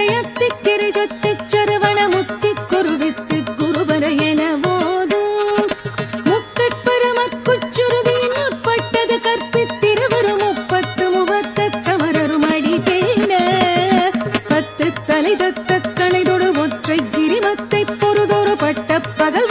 இதயத்து கிரிஜத்து சரவண முத்தி குருவித்து குருபர என போதும் முக்கட்பரமற்குச்சுருதியின் முற்பட்டது கற்பித்திருவரு முப்பத்து முவத்த தவறரும் அடி பேண தலை தத்த ஒற்றை கிரிமத்தை பொறுதொரு பட்ட பகல்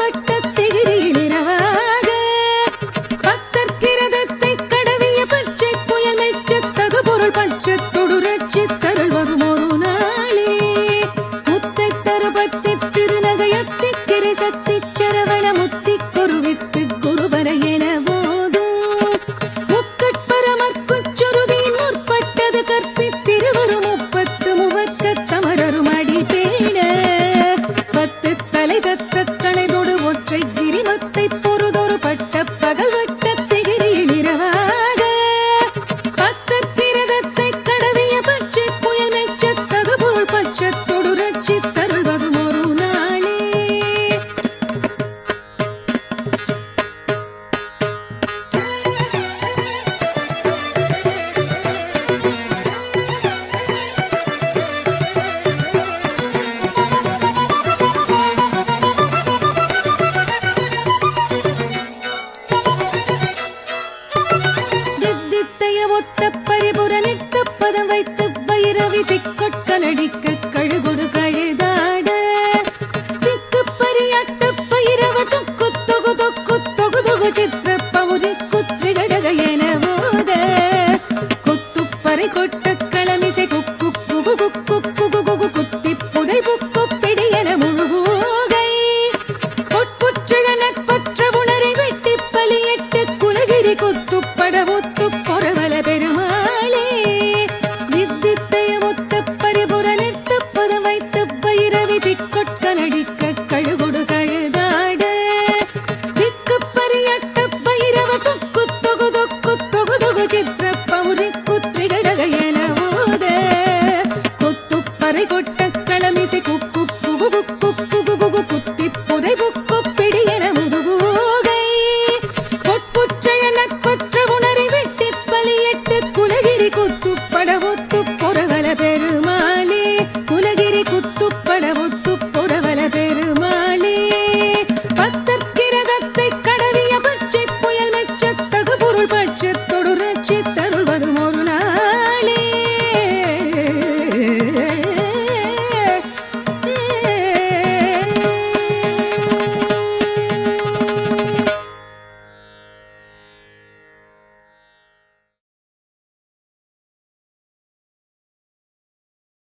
பதம் வைத்து பைரவி திக்கொட்கலடிக்க கழுகொடுக்க ತು ಚಿತ್ರ ಪೌರಿ ಕುತ್ರಿಗಡಗಯನ ಓದೆ ಕೊತ್ತು ಪರೆ ಕೊಟ್ಟ ಕಳಮಿಸಿ ಕುಕ್ಕು ಕುಗು ಕುಕ್ಕು ಕುಗು ಕುಗು ಕುತ್ತಿ ಪುದೆ ಬುಕ್ಕು ಪಿಡಿಯನ ಮುದುಗೂಗೈ ಕೊಟ್ಪುಚ್ಚಳ ನಕ್ಕೊತ್ತ